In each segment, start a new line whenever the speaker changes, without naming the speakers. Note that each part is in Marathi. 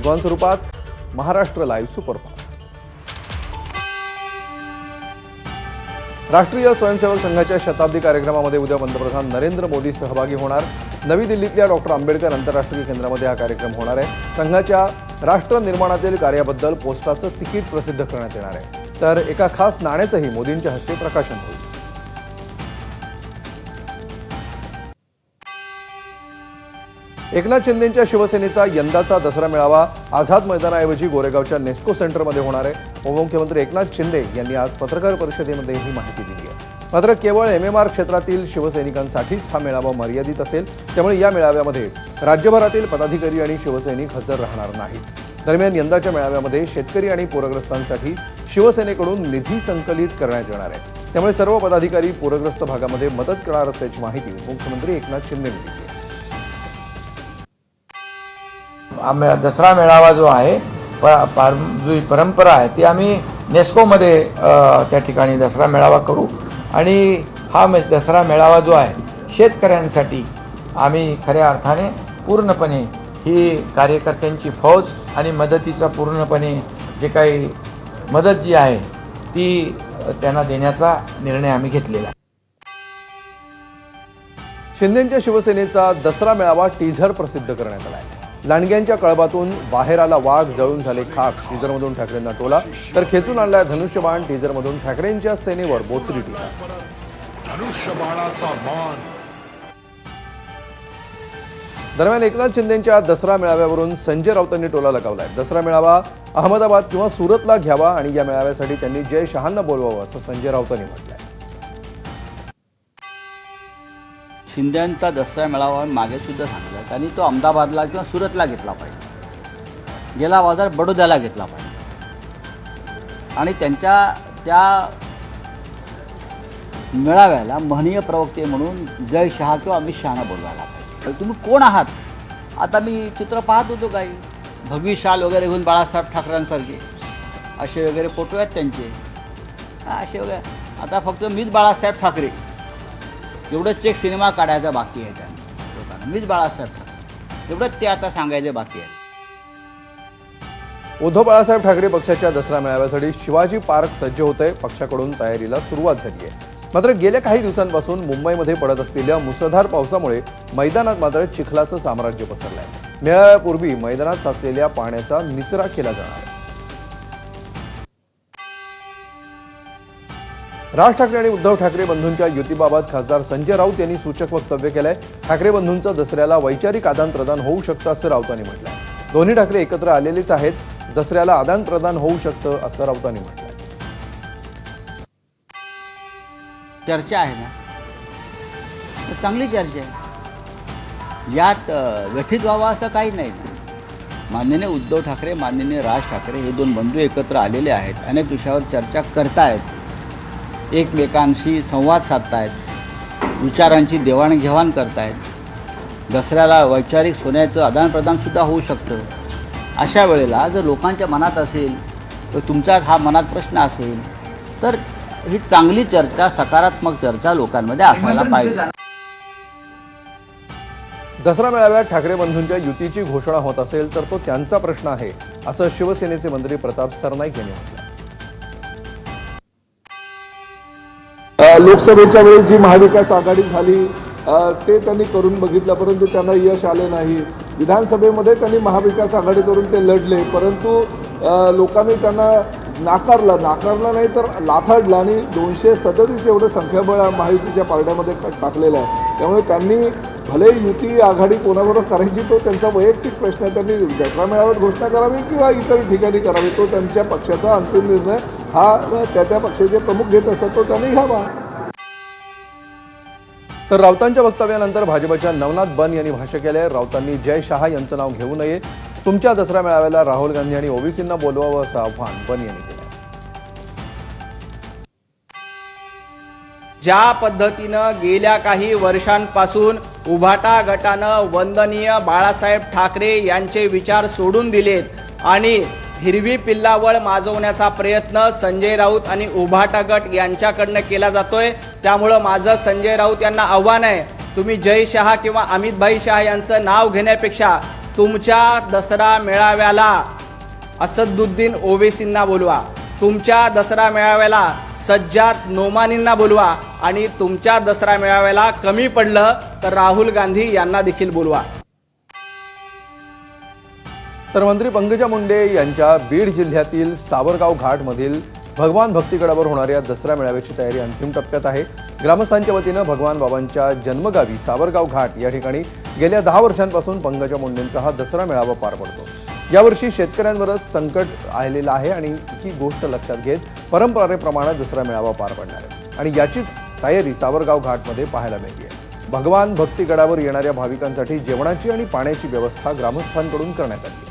वेगवान स्वरूपात महाराष्ट्र लाईव्ह सुपरफास्ट राष्ट्रीय स्वयंसेवक संघाच्या शताब्दी कार्यक्रमामध्ये उद्या पंतप्रधान नरेंद्र मोदी सहभागी होणार. नवी दिल्लीतल्या डॉक्टर आंबेडकर आंतरराष्ट्रीय केंद्रामध्ये हा कार्यक्रम होणार आहे. संघाच्या राष्ट्र निर्माणातील कार्याबद्दल पोस्टाचं तिकीट प्रसिद्ध करण्यात येणार आहे. तर एका खास नाण्याचंही मोदींच्या हस्ते प्रकाशन होईल. एकनाथ शिंदेंच्या शिवसेनेचा यंदाचा दसरा मेळावा आझाद मैदानाऐवजी गोरेगावच्या नेस्को सेंटरमध्ये होणार आहे. उपमुख्यमंत्री एकनाथ शिंदे यांनी आज पत्रकार परिषदेमध्ये ही माहिती दिली आहे. मात्र केवळ एमएमआर क्षेत्रातील शिवसैनिकांसाठीच हा मेळावा मर्यादित असेल त्यामुळे या मेळाव्यामध्ये राज्यभरातील पदाधिकारी आणि शिवसैनिक हजर राहणार नाहीत. दरम्यान यंदाच्या मेळाव्यामध्ये शेतकरी आणि पूरग्रस्तांसाठी शिवसेनेकडून निधी संकलित करण्यात येणार आहे. त्यामुळे सर्व पदाधिकारी पूरग्रस्त भागामध्ये मदत करणार असल्याची माहिती उपमुख्यमंत्री एकनाथ शिंदे यांनी दिली
आम्ही दसरा मेळावा जो आहे पार जी परंपरा आहे ती आम्ही नेस्कोमध्ये त्या ठिकाणी दसरा मेळावा करू. आणि हा मे- दसरा मेळावा जो आहे शेतकऱ्यांसाठी आम्ही खऱ्या अर्थाने पूर्णपणे ही कार्यकर्त्यांची फौज आणि मदतीचा पूर्णपणे जे काही मदत जी आहे ती त्यांना देण्याचा निर्णय आम्ही घेतलेला आहे.
शिंदेच्या शिवसेनेचा दसरा मेळावा टीझर प्रसिद्ध करण्यात आहे. लांडग्यांच्या कळबातून बाहेर आला वाघ जळून झाले खाक. टीझरमधून ठाकरेंना टोला. तर खेचून आणलाय धनुष्यबाण. टीझरमधून ठाकरेंच्या सेनेवर बोचरी टीका.
धनुष्यबाणाचा मान.
दरम्यान एकनाथ शिंदेच्या दसरा मेळाव्यावरून संजय राऊतांनी टोला लगावलाय. दसरा मेळावा अहमदाबाद किंवा सुरतला घ्यावा आणि या मेळाव्यासाठी त्यांनी जय शहांना बोलवावं असं संजय राऊतांनी म्हटलंय.
शिंद्यांचा दसरा मेळावा मागे सुद्धा सांगितला. त्यांनी तो अहमदाबादला किंवा सुरतला घेतला पाहिजे. गेला बाजार बडोद्याला घेतला पाहिजे. आणि त्यांच्या त्या मेळाव्याला महनीय प्रवक्ते म्हणून जय शहा किंवा अमित शहाना बोलवायला पाहिजे. तर तुम्ही कोण आहात? आता मी चित्र पाहत होतो काही. भगवी शाल वगैरे घेऊन बाळासाहेब ठाकरेंसारखे. असे वगैरे फोटो आहेत त्यांचे. असे वगैरे. आता फक्त मीच बाळासाहेब ठाकरे. एवढंच एक सिनेमा काढायचा बाकी आहे त्या लोकांना. मीच बाळासाहेब ठाकरे. एवढंच ते आता सांगायचं बाकी आहे.
उद्धव बाळासाहेब ठाकरे पक्षाच्या दसरा मेळाव्यासाठी शिवाजी पार्क सज्ज होत. आहे पक्षाकडून तयारीला सुरुवात झाली आहे. मात्र गेल्या काही दिवसांपासून मुंबईमध्ये पडत असलेल्या मुसळधार पावसामुळे मैदानात मात्र चिखलाचं साम्राज्य पसरलंय. मेळाव्यापूर्वी मैदानात साचलेल्या पाण्याचा निचरा केला जाणार आहे. राज ठाकरे आणि उद्धव ठाकरे बंधूंच्या युतीबाबत खासदार संजय राऊत यांनी सूचक वक्तव्य केलंय. ठाकरे बंधूंचं दसऱ्याला वैचारिक आदानप्रदान होऊ शकतं असं राऊतांनी म्हटलं दोन्ही ठाकरे एकत्र आलेलेच आहेत. दसऱ्याला आदानप्रदान होऊ शकतं असं राऊतांनी म्हटलं
चर्चा आहे ना? चांगली चर्चा आहे. यात व्यथित व्हावा असं काही नाही. माननीय उद्धव ठाकरे माननीय राज ठाकरे हे दोन बंधू एकत्र आलेले आहेत. अनेक विषयावर चर्चा करतायत. एकमेकांशी संवाद साधतायत. विचारांची देवाणघेवाण करतायत. दसऱ्याला वैचारिक सोन्याचं आदानप्रदानसुद्धा होऊ शकतं. अशा वेळेला जर लोकांच्या मनात असेल तर तुमचाच हा मनात प्रश्न असेल तर ही चांगली चर्चा सकारात्मक चर्चा लोकांमध्ये असायला पाहिजे.
दसरा मेळाव्यात ठाकरे बंधूंच्या युतीची घोषणा होत असेल तर तो त्यांचा प्रश्न आहे असं शिवसेनेचे मंत्री प्रताप सरनाईक यांनी म्हटलं.
लोकसभेच्या वेळी जी महाविकास आघाडी झाली ते त्यांनी करून बघितलं परंतु त्यांना यश आले नाही. विधानसभेमध्ये त्यांनी महाविकास आघाडी करून ते लढले परंतु लोकांनी त्यांना नाकारलं. नाकारलं नाही तर लाथाडलं आणि दोनशे सदतीस एवढं संख्याबळ महायुतीच्या पारड्यामध्ये टाकलेलं आहे. त्यामुळे त्यांनी भले युती आघाडी कोणाबरोबर करायची तो त्यांचा वैयक्तिक प्रश्न आहे. त्यांनी दसरा घोषणा करावी किंवा इतर ठिकाणी करावी तो त्यांच्या पक्षाचा अंतिम निर्णय हा त्या त्या पक्षाचे प्रमुख घेत असतात तो त्यांनी घ्यावा
तर राऊतांच्या वक्तव्यानंतर भाजपच्या नवनाथ बन यांनी भाष्य केलंय. राऊतांनी जय शहा यांचं नाव घेऊ नये. तुमच्या दसरा मेळाव्याला राहुल गांधी आणि ओबीसींना बोलवावं असं आव्हान बन यांनी केलं
ज्या पद्धतीनं गेल्या काही वर्षांपासून उभाटा गटानं वंदनीय बाळासाहेब ठाकरे यांचे विचार सोडून दिलेत आणि हिरवी पिल्लावळ माजवण्याचा प्रयत्न संजय राऊत आणि उभाटा गट यांच्याकडनं केला जातोय. त्यामुळं माझं संजय राऊत यांना आव्हान आहे तुम्ही जय शहा किंवा अमित भाई शहा यांचं नाव घेण्यापेक्षा तुमच्या दसरा मेळाव्याला असदुद्दीन ओवेसींना बोलवा तुमच्या दसरा मेळाव्याला सज्जात नोमानींना बोलवा आणि तुमच्या दसरा मेळाव्याला कमी पडलं तर राहुल गांधी यांना देखील बोलवा.
तर मंत्री पंकजा मुंडे यांच्या बीड जिल्ह्यातील सावरगाव घाटमधील भगवान भक्तीगडावर होणाऱ्या दसरा मेळाव्याची तयारी अंतिम टप्प्यात आहे. ग्रामस्थांच्या वतीनं भगवान बाबांच्या जन्मगावी सावरगाव घाट या ठिकाणी गेल्या दहा वर्षांपासून पंकजा मुंडेंचा हा दसरा मेळावा पार पडतो. यावर्षी शेतकऱ्यांवरच संकट आलेलं आहे आणि ही गोष्ट लक्षात घेत परंपरेप्रमाणे दसरा मेळावा पार पडणार आहे. आणि याचीच तयारी सावरगाव घाटमध्ये पाहायला मिळते. भगवान भक्तीगडावर येणाऱ्या भाविकांसाठी जेवणाची आणि पाण्याची व्यवस्था ग्रामस्थांकडून करण्यात आली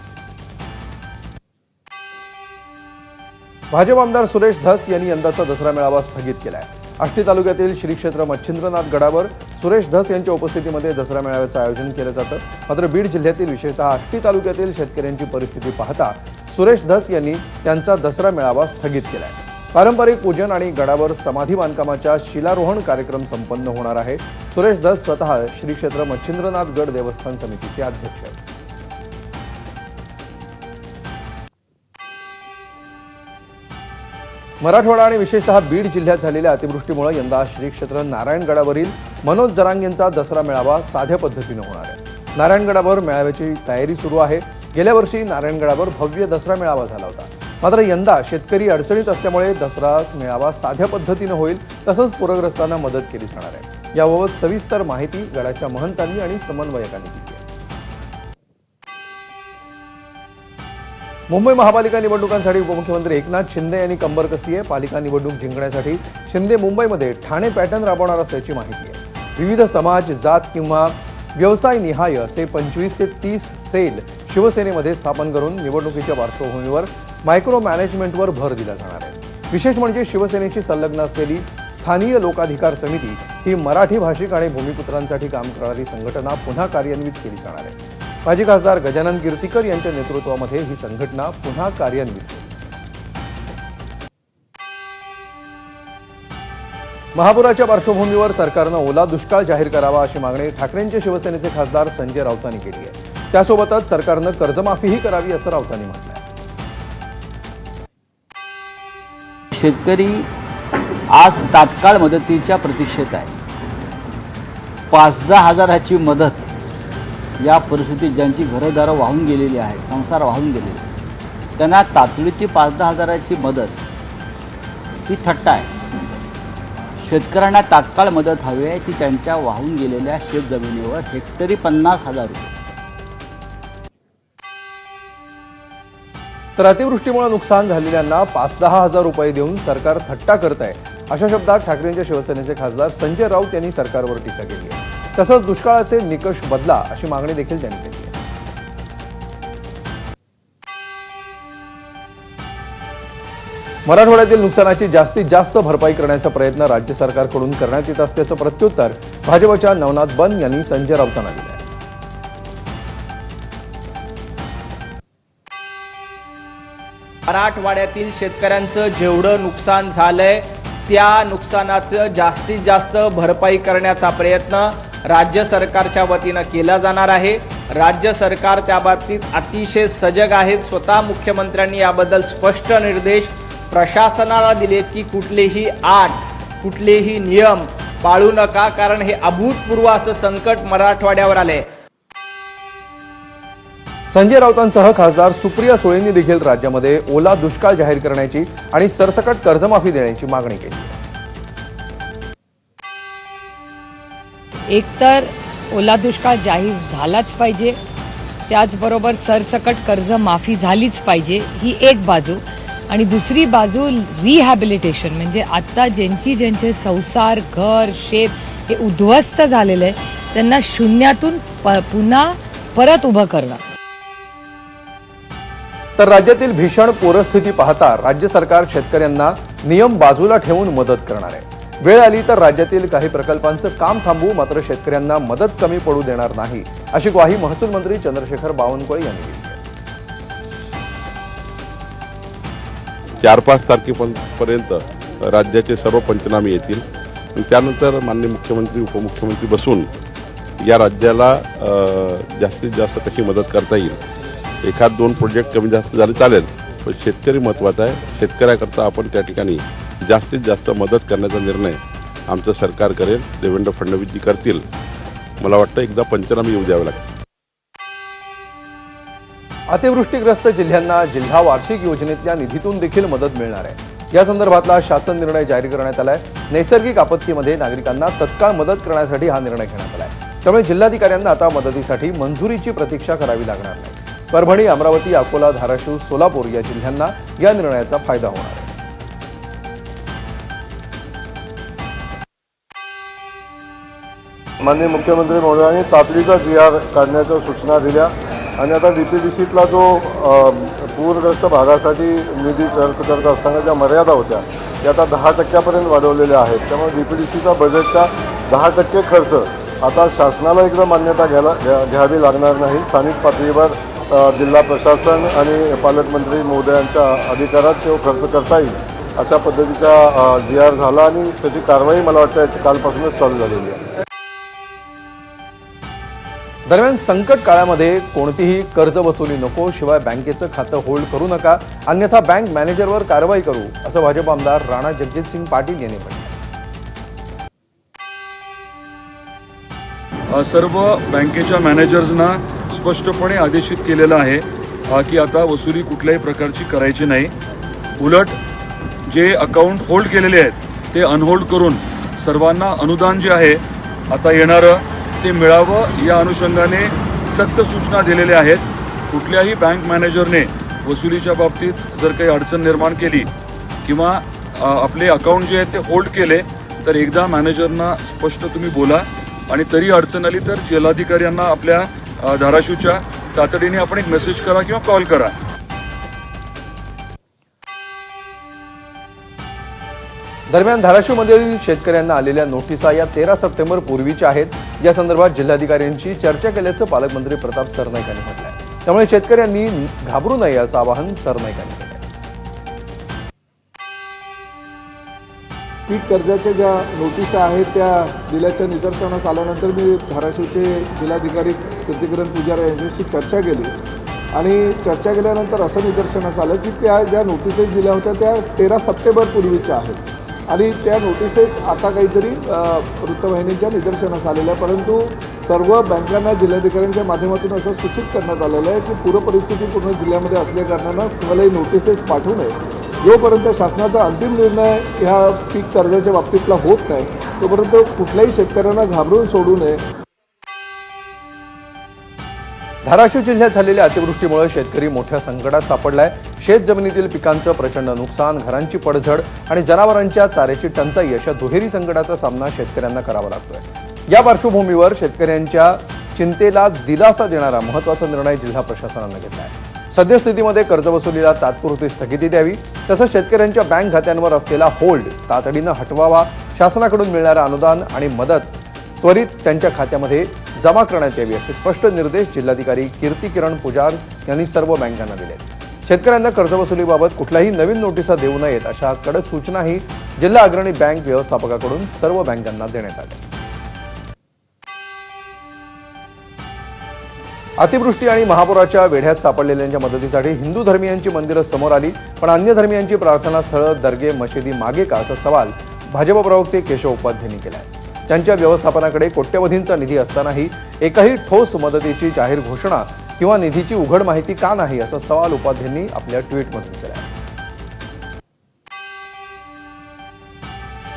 भाजप आमदार सुरेश धस यांनी यंदाचा दसरा मेळावा स्थगित केलाय. आष्टी तालुक्यातील श्री क्षेत्र मच्छिंद्रनाथ गडावर सुरेश धस यांच्या उपस्थितीमध्ये दसरा मेळाव्याचं आयोजन केलं जातं. मात्र बीड जिल्ह्यातील विशेषतः आष्टी तालुक्यातील शेतकऱ्यांची परिस्थिती पाहता सुरेश धस यांनी त्यांचा दसरा मेळावा स्थगित केलाय. पारंपरिक पूजन आणि गडावर समाधी बांधकामाच्या शिलारोहण कार्यक्रम संपन्न होणार आहे. सुरेश धस स्वतः श्री क्षेत्र मच्छिंद्रनाथ गड देवस्थान समितीचे अध्यक्ष मराठवाडा आणि विशेषतः बीड जिल्ह्यात झालेल्या अतिवृष्टीमुळे यंदा श्री क्षेत्र नारायणगडावरील मनोज जरांगेंचा दसरा मेळावा साध्या पद्धतीनं होणार आहे. नारायणगडावर मेळाव्याची तयारी सुरू आहे. गेल्या वर्षी नारायणगडावर भव्य दसरा मेळावा झाला होता. मात्र यंदा शेतकरी अडचणीत असल्यामुळे दसरा मेळावा साध्या पद्धतीनं होईल तसंच पूरग्रस्तांना मदत केली जाणार आहे. याबाबत सविस्तर माहिती गडाच्या महंतांनी आणि समन्वयकांनी दिली मुंबई महापालिका निवडणुकांसाठी उपमुख्यमंत्री एकनाथ शिंदे यांनी कंबर कसली आहे. पालिका निवडणूक जिंकण्यासाठी शिंदे मुंबईमध्ये ठाणे पॅटर्न राबवणार असल्याची माहिती आहे. विविध समाज जात किंवा व्यवसाय निहाय असे पंचवीस ते तीस सेल शिवसेनेमध्ये स्थापन करून निवडणुकीच्या पार्श्वभूमीवर मायक्रो मॅनेजमेंटवर भर दिला जाणार आहे. विशेष म्हणजे शिवसेनेशी संलग्न असलेली स्थानीय लोकाधिकार समिती ही मराठी भाषिक आणि भूमिपुत्रांसाठी काम करणारी संघटना पुन्हा कार्यान्वित केली जाणार आहे. माजी खासदार गजानन कीर्तीकर यांच्या नेतृत्वामध्ये ही संघटना पुन्हा कार्यान्वित महापुराच्या पार्श्वभूमीवर सरकारनं ओला दुष्काळ जाहीर करावा अशी मागणी ठाकरेंचे शिवसेनेचे खासदार संजय राऊतांनी केली आहे. त्यासोबतच सरकारनं कर्जमाफीही करावी असं राऊतांनी म्हटलं
शेतकरी आज तात्काळ मदतीच्या प्रतीक्षेत आहे. पाच दहा हजाराची मदत या परिस्थितीत ज्यांची घरंदारं वाहून गेलेली आहेत संसार वाहून गेलेले त्यांना तातडीची पाच दहा हजाराची मदत ही थट्टा आहे. शेतकऱ्यांना तात्काळ मदत हवी आहे ती त्यांच्या वाहून गेलेल्या शेतजमिनीवर हेक्टरी पन्नास हजार रुपये.
तर अतिवृष्टीमुळे नुकसान झालेल्यांना पाच दहा हजार रुपये देऊन सरकार थट्टा करत आहे. अशा शब्दात ठाकरेंच्या शिवसेनेचे खासदार संजय राऊत यांनी सरकारवर टीका केली आहे. तसंच दुष्काळाचे निकष बदला अशी मागणी देखील त्यांनी केली मराठवाड्यातील नुकसानाची जास्तीत जास्त भरपाई करण्याचा प्रयत्न राज्य सरकारकडून करण्यात येत असल्याचं प्रत्युत्तर भाजपच्या नवनाथ बन यांनी संजय राऊतांना दिलं
मराठवाड्यातील शेतकऱ्यांचं जेवढं नुकसान झालंय त्या नुकसानाचं जास्तीत जास्त भरपाई करण्याचा प्रयत्न राज्य सरकारच्या वतीनं केला जाणार आहे. राज्य सरकार त्या बाबतीत अतिशय सजग आहेत स्वतः मुख्यमंत्र्यांनी याबद्दल स्पष्ट निर्देश प्रशासनाला दिलेत की कुठलेही आट कुठलेही नियम पाळू नका कारण हे अभूतपूर्व असं संकट मराठवाड्यावर आलंय.
संजय राऊतांसह खासदार सुप्रिया सुळेंनी देखील राज्यामध्ये ओला दुष्काळ जाहीर करण्याची आणि सरसकट कर्जमाफी देण्याची मागणी केली
एकतर ओला दुष्काळ जाहीर झालाच पाहिजे त्याचबरोबर सरसकट कर्ज माफी झालीच पाहिजे ही एक बाजू. आणि दुसरी बाजू रिहॅबिलिटेशन म्हणजे आत्ता ज्यांची ज्यांचे संसार घर शेत हे उद्ध्वस्त झालेलं आहे त्यांना शून्यातून प- पुन्हा परत उभं करणं.
तर राज्यातील भीषण पूरस्थिती पाहता राज्य सरकार शेतकऱ्यांना नियम बाजूला ठेवून मदत करणार आहे. वेळ आली तर राज्यातील काही प्रकल्पांचं काम थांबवू मात्र शेतकऱ्यांना मदत कमी पडू देणार नाही अशी ग्वाही महसूल मंत्री चंद्रशेखर बावनकुळे यांनी दिली आहे.
चार पाच तारखेपर्यंत राज्याचे सर्व पंचनामे येतील. त्यानंतर माननीय मुख्यमंत्री उपमुख्यमंत्री बसून या राज्याला जास्तीत जास्त कशी मदत करता येईल. एखाद दोन प्रोजेक्ट कमी जास्त झाले चालेल पण शेतकरी महत्त्वाचा आहे. शेतकऱ्याकरता आपण त्या ठिकाणी जास्तीत जास्त मदत करण्याचा निर्णय आमचं सरकार करेल देवेंद्र फडणवीसजी करतील. मला वाटतं एकदा पंचनामे येऊ द्यावे लागेल
अतिवृष्टीग्रस्त जिल्ह्यांना जिल्हा वार्षिक योजनेतल्या निधीतून देखील मदत मिळणार आहे. या संदर्भातला शासन निर्णय जारी करण्यात आलाय. नैसर्गिक आपत्तीमध्ये नागरिकांना तत्काळ मदत करण्यासाठी हा निर्णय घेण्यात आलाय. त्यामुळे जिल्हाधिकाऱ्यांना आता मदतीसाठी मंजुरीची प्रतीक्षा करावी लागणार नाही. परभणी अमरावती अकोला धाराशिव सोलापूर या जिल्ह्यांना या निर्णयाचा फायदा होणार आहे.
माननीय मुख्यमंत्री महोदयांनी तातडीचा जी आर काढण्याच्या सूचना दिल्या. आणि आता बी पी डी सीतला जो पूरग्रस्त भागासाठी निधी खर्च करत असताना ज्या मर्यादा होत्या त्या आता दहा टक्क्यापर्यंत वाढवलेल्या आहेत. त्यामुळे डी पी डी सीचा बजेटचा दहा टक्के खर्च आता शासनाला एकदा मान्यता घ्यायला घ्या- घ्यावी लागणार नाही. स्थानिक पातळीवर जिल्हा प्रशासन आणि पालकमंत्री महोदयांच्या अधिकारात तो खर्च करता येईल अशा पद्धतीचा जी आर झाला आणि त्याची कारवाई मला वाटतं याची कालपासूनच चालू झालेली आहे.
दरम्यान संकट काळामध्ये कोणतीही कर्ज वसुली नको शिवाय बँकेचं खातं होल्ड करू नका अन्यथा बँक मॅनेजरवर कारवाई करू असं भाजप आमदार राणा जगजितसिंग पाटील यांनी म्हटलं
सर्व बँकेच्या मॅनेजर्सना स्पष्टपणे आदेशित केलेलं आहे की आता वसुली कुठल्याही प्रकारची करायची नाही. उलट जे अकाउंट होल्ड केलेले आहेत ते अनहोल्ड करून सर्वांना अनुदान जे आहे आता येणारं ते मिळावं या अनुषंगाने सक्त सूचना दिलेल्या आहेत. कुठल्याही बँक मॅनेजरने वसुलीच्या बाबतीत जर काही अडचण निर्माण केली किंवा आपले अकाउंट जे आहेत ते होल्ड केले तर एकदा मॅनेजरना स्पष्ट तुम्ही बोला. आणि तरी अडचण आली तर जिल्हाधिकाऱ्यांना आपल्या धाराशिवच्या तातडीने आपण एक मेसेज करा किंवा कॉल करा.
दरम्यान धाराशिवमधील शेतकऱ्यांना आलेल्या नोटिसा या तेरा सप्टेंबर पूर्वीच्या आहेत. या संदर्भात जिल्हाधिकाऱ्यांशी चर्चा केल्याचं पालकमंत्री प्रताप सरनाईक यांनी म्हटलं त्यामुळे शेतकऱ्यांनी घाबरू नये असं आवाहन सरनाईक यांनी केलं
पीक कर्जाच्या ज्या नोटिसा आहेत त्या दिल्याच्या निदर्शनास आल्यानंतर मी धाराशिवचे जिल्हाधिकारी कीर्तिकिरण पुजारा यांच्याशी चर्चा केली. आणि चर्चा केल्यानंतर असं निदर्शनास आलं की त्या ज्या नोटिसेस दिल्या होत्या त्या तेरा सप्टेंबर पूर्वीच्या आहेत. आणि त्या नोटिसेस आता काहीतरी वृत्तवाहिनींच्या वृत्तवाहिनीच्या निदर्शनास आलेल्या आहे. परंतु सर्व बँकांना जिल्हाधिकाऱ्यांच्या माध्यमातून असं सूचित करण्यात आलेलं आहे की पूरपरिस्थिती पूर्ण जिल्ह्यामध्ये असल्याकारणानं कुणालाही नोटिसेस पाठवू नये जोपर्यंत शासनाचा अंतिम निर्णय ह्या पीक कर्जाच्या बाबतीतला होत नाही तोपर्यंत कुठल्याही शेतकऱ्यांना घाबरून सोडू नये
धाराशिव जिल्ह्यात झालेल्या अतिवृष्टीमुळे शेतकरी मोठ्या संकटात सापडलाय. शेत जमिनीतील पिकांचं प्रचंड नुकसान घरांची पडझड आणि जनावरांच्या चाऱ्याची टंचाई अशा दुहेरी संकटाचा सामना शेतकऱ्यांना करावा लागतोय. या पार्श्वभूमीवर शेतकऱ्यांच्या चिंतेला दिलासा देणारा महत्त्वाचा निर्णय जिल्हा प्रशासनानं घेतला आहे. सद्यस्थितीमध्ये कर्जवसुलीला तात्पुरती स्थगिती द्यावी तसंच शेतकऱ्यांच्या बँक खात्यांवर असलेला होल्ड तातडीनं हटवावा शासनाकडून मिळणारं अनुदान आणि मदत त्वरित त्यांच्या खात्यामध्ये जमा करण्यात यावी असे स्पष्ट निर्देश जिल्हाधिकारी कीर्ती किरण पुजार यांनी सर्व बँकांना दिले. शेतकऱ्यांना कर्जवसुलीबाबत कुठल्याही नवीन नोटिसा देऊ नयेत अशा कडक सूचनाही जिल्हा अग्रणी बँक व्यवस्थापकाकडून सर्व बँकांना देण्यात आल्या. अतिवृष्टी आणि महापुराच्या वेढ्यात सापडलेल्यांच्या मदतीसाठी हिंदू धर्मियांची मंदिरं समोर आली पण अन्य धर्मियांची प्रार्थनास्थळं दर्गे मशिदी मागे का असा सवाल भाजप प्रवक्ते केशव उपाध्यांनी केला आहे त्यांच्या व्यवस्थापनाकडे कोट्यवधींचा निधी असतानाही एकही ठोस मदतीची जाहीर घोषणा किंवा निधीची उघड माहिती का नाही असा सवाल उपाध्यांनी आपल्या ट्विटमधून केला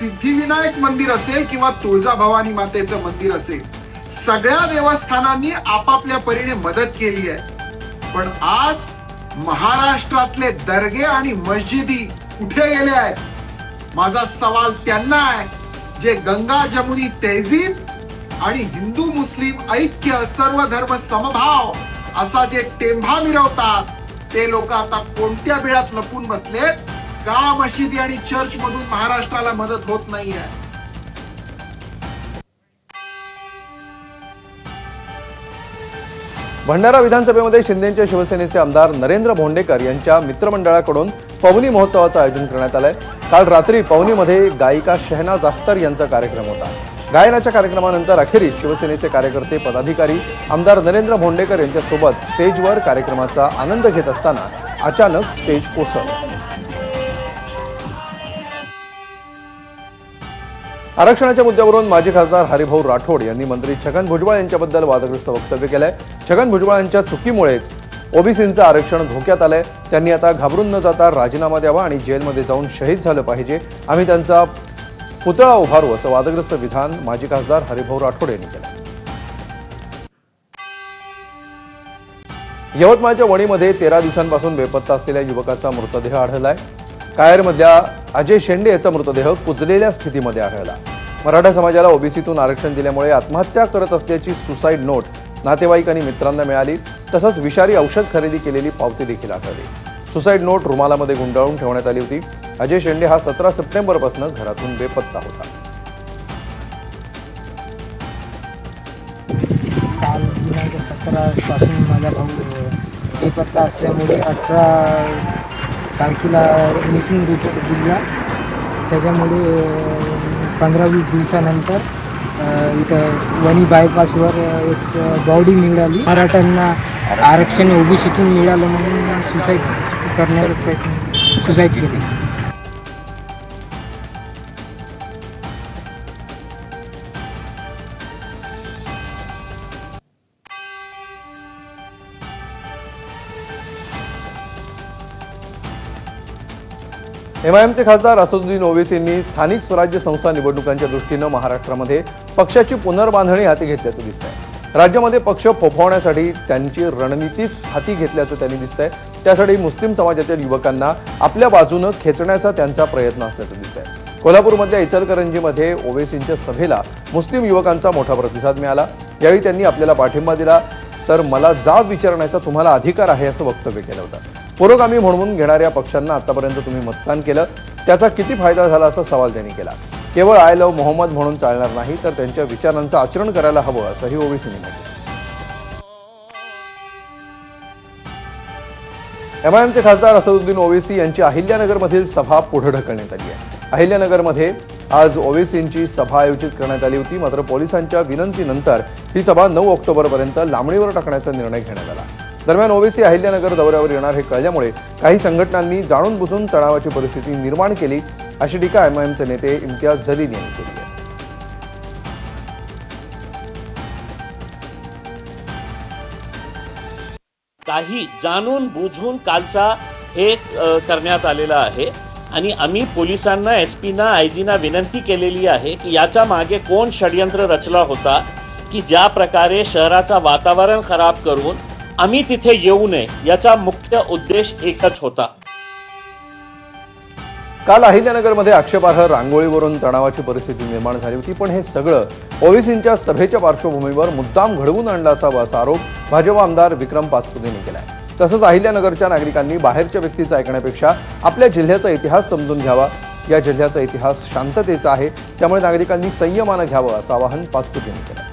सिद्धिविनायक मंदिर असेल किंवा तुळजाभवानी मातेचं मंदिर असेल सगळ्या देवस्थानांनी आपापल्या परीने मदत केली आहे. पण आज महाराष्ट्रातले दर्गे आणि मस्जिदी कुठे गेले आहेत? माझा सवाल त्यांना आहे. जे गंगा जमुनी तेजीब आणि हिंदू मुस्लिम ऐक्य सर्व धर्म समभाव असा जे टेंभा मिरवतात ते लोक आता कोणत्या बिळात लपून बसलेत? का मशिदी आणि चर्च मधून महाराष्ट्राला मदत होत नाहीये.
भंडारा विधानसभेमध्ये शिंदेंच्या शिवसेनेचे आमदार नरेंद्र भोंडेकर यांच्या मित्रमंडळाकडून पवनी महोत्सवाचं आयोजन करण्यात आलंय. काल रात्री पवनीमध्ये गायिका शहनाज अख्तर यांचा कार्यक्रम होता. गायनाच्या कार्यक्रमानंतर अखेरीस शिवसेनेचे कार्यकर्ते पदाधिकारी आमदार नरेंद्र भोंडेकर यांच्यासोबत स्टेजवर कार्यक्रमाचा आनंद घेत असताना अचानक स्टेज कोसळलं. आरक्षणाच्या मुद्द्यावरून माजी खासदार हरिभाऊ राठोड यांनी मंत्री छगन भुजबळ यांच्याबद्दल वादग्रस्त वक्तव्य केलंय. छगन भुजबळ यांच्या चुकीमुळेच ओबीसींचं आरक्षण धोक्यात आलंय. त्यांनी आता घाबरून न जाता राजीनामा द्यावा आणि जेलमध्ये जाऊन शहीद झालं पाहिजे. आम्ही त्यांचा पुतळा उभारू असं वादग्रस्त विधान माजी खासदार हरिभाऊ राठोड यांनी केलं यवतमाळच्या वणीमध्ये तेरा दिवसांपासून बेपत्ता असलेल्या युवकाचा मृतदेह आढळलाय. कायरमधल्या अजय शेंडे याचा मृतदेह कुजलेल्या स्थितीमध्ये आढळला. मराठा समाजाला ओबीसीतून आरक्षण दिल्यामुळे आत्महत्या करत असल्याची सुसाईड नोट नातेवाईक आणि मित्रांना मिळाली तसंच विषारी औषध खरेदी केलेली पावती देखील आढळली. सुसाईड नोट रुमालामध्ये गुंडाळून ठेवण्यात आली होती. अजय शेंडे हा सतरा सप्टेंबरपासून घरातून बेपत्ता होता.
काल दिनांक सतरापासून माझा भाऊ बेपत्ता असल्यामुळे अठरा तारखेला मिसिंग रिपोर्ट दिला त्याच्यामुळे पंधरा वीस दिवसानंतर इथं वणी बायपासवर एक बॉडी मिळाली. मराठ्यांना आरक्षण ओबीसीतून मिळालं म्हणून सुसाईड करण्याचा प्रयत्न सुसाईड केली.
एमआयएमचे खासदार असदुद्दीन ओवेसींनी स्थानिक स्वराज्य संस्था निवडणुकांच्या दृष्टीनं महाराष्ट्रामध्ये पक्षाची पुनर्बांधणी हाती घेतल्याचं दिसतंय. राज्यामध्ये पक्ष फोफवण्यासाठी त्यांची रणनीतीच हाती घेतल्याचं त्यांनी दिसतंय. त्यासाठी मुस्लिम समाजातील युवकांना आपल्या बाजूनं खेचण्याचा त्यांचा प्रयत्न असल्याचं दिसतंय. कोल्हापूरमधल्या इचलकरंजीमध्ये ओवेसींच्या सभेला मुस्लिम युवकांचा मोठा प्रतिसाद मिळाला. यावेळी त्यांनी आपल्याला पाठिंबा दिला. तर मला जाब विचारण्याचा तुम्हाला अधिकार आहे असं वक्तव्य केलं होतं. पुरोगामी म्हणून घेणाऱ्या पक्षांना आतापर्यंत तुम्ही मतदान केलं. त्याचा किती फायदा झाला असा सवाल त्यांनी केला. केवळ आय लव्ह मोहम्मद म्हणून चालणार नाही तर त्यांच्या विचारांचं आचरण करायला हवं असंही ओवेसींनी म्हटलं एमआयएमचे खासदार असदुद्दीन ओवेसी यांची अहिल्यानगरमधील सभा पुढे ढकलण्यात आली आहे. अहिल्यानगरमध्ये आज ओवेसींची सभा आयोजित करण्यात आली होती. मात्र पोलिसांच्या विनंतीनंतर ही सभा नऊ ऑक्टोबरपर्यंत लांबणीवर टाकण्याचा निर्णय घेण्यात आला. दरम्यान ओवेसी अहिल्यानगर दौऱ्यावर येणार हे कळल्यामुळे काही संघटनांनी जाणून बुजून तणावाची परिस्थिती निर्माण केली अशी टीका एमआयएमचे नेते इम्तियाज जलील यांनी केली आहे.
काही जाणून बुजून कालचा हे करण्यात आलेला आहे आणि आम्ही पोलिसांना एस पीना आय जीना विनंती केलेली आहे की याच्या मागे कोण षडयंत्र रचला होता की ज्या प्रकारे शहराचा वातावरण खराब करून आम्ही तिथे येऊ नये याचा मुख्य उद्देश एकच होता.
काल अहिल्यानगरमध्ये आक्षेपार्ह रांगोळीवरून तणावाची परिस्थिती निर्माण झाली होती पण हे सगळं ओवेसींच्या सभेच्या पार्श्वभूमीवर मुद्दाम घडवून आणला असावा असा आरोप भाजप आमदार विक्रम पासपुतेने केलाय. तसंच अहिल्यानगरच्या नागरिकांनी बाहेरच्या व्यक्तीचं ऐकण्यापेक्षा आपल्या जिल्ह्याचा इतिहास समजून घ्यावा. या जिल्ह्याचा इतिहास शांततेचा आहे त्यामुळे नागरिकांनी संयमानं घ्यावं असं आवाहन पासपुतेने केलं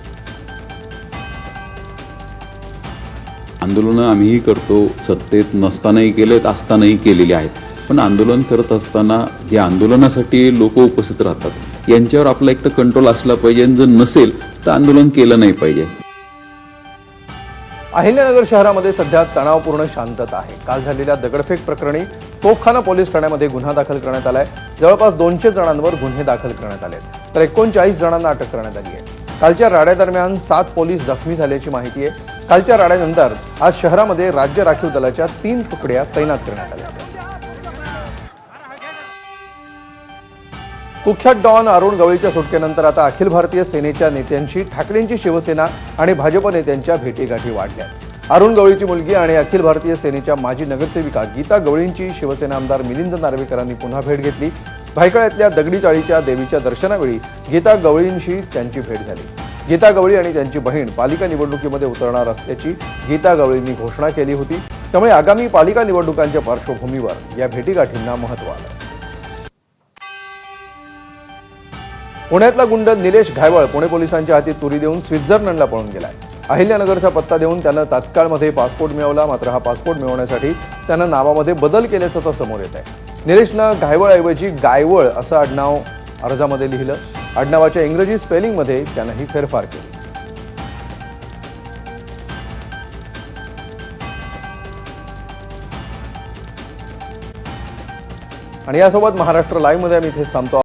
आंदोलनं आम्हीही करतो. सत्तेत नसतानाही केलेत असतानाही केलेली आहेत. पण आंदोलन करत असताना जे आंदोलनासाठी लोक उपस्थित राहतात यांच्यावर आपला एक तर कंट्रोल असला पाहिजे आणि जर नसेल तर आंदोलन केलं नाही पाहिजे.
अहिल्यानगर शहरामध्ये सध्या तणावपूर्ण शांतता आहे. काल झालेल्या दगडफेक प्रकरणी तोफखाना पोलीस ठाण्यामध्ये गुन्हा दाखल करण्यात आलाय. जवळपास दोनशे जणांवर गुन्हे दाखल करण्यात आले तर एकोणचाळीस जणांना अटक करण्यात आली आहे. कालच्या राड्यादरम्यान सात पोलीस जखमी झाल्याची माहिती आहे. कालच्या राड्यानंतर आज शहरामध्ये राज्य राखीव दलाच्या तीन तुकड्या तैनात करण्यात आल्या. कुख्यात डॉन अरुण गवळीच्या सुटकेनंतर आता अखिल भारतीय सेनेच्या नेत्यांची ठाकरेंची शिवसेना आणि भाजप नेत्यांच्या भेटीगाठी वाढल्या. अरुण गवळीची मुलगी आणि अखिल भारतीय सेनेच्या माजी नगरसेविका गीता गवळींची शिवसेना आमदार मिलिंद नार्वेकरांनी पुन्हा भेट घेतली. भायखळ्यातल्या दगडी चाळीच्या देवीच्या दर्शनावेळी गीता गवळींशी त्यांची भेट झाली. गीता गवळी आणि त्यांची बहीण पालिका निवडणुकीमध्ये उतरणार असल्याची गीता गवळींनी घोषणा केली होती. त्यामुळे आगामी पालिका निवडणुकांच्या पार्श्वभूमीवर या भेटीगाठींना महत्त्व आलं. पुण्यातला गुंड निलेश घायवळ पुणे पोलिसांच्या हाती तुरी देऊन स्वित्झर्लंडला पळून गेलाय. अहिल्यानगरचा पत्ता देऊन त्यानं तात्काळमध्ये पासपोर्ट मिळवला मात्र हा पासपोर्ट मिळवण्यासाठी त्यानं नावामध्ये बदल केल्याचं तर समोर येत आहे निलेशनं घायवळऐवजी गायवळ असं आडनाव अर्जामध्ये लिहिलं आडनावाच्या इंग्रजी स्पेलिंगमध्ये त्यानंही फेरफार केले. आणि यासोबत महाराष्ट्र लाईव्हमध्ये आम्ही इथे थांबतो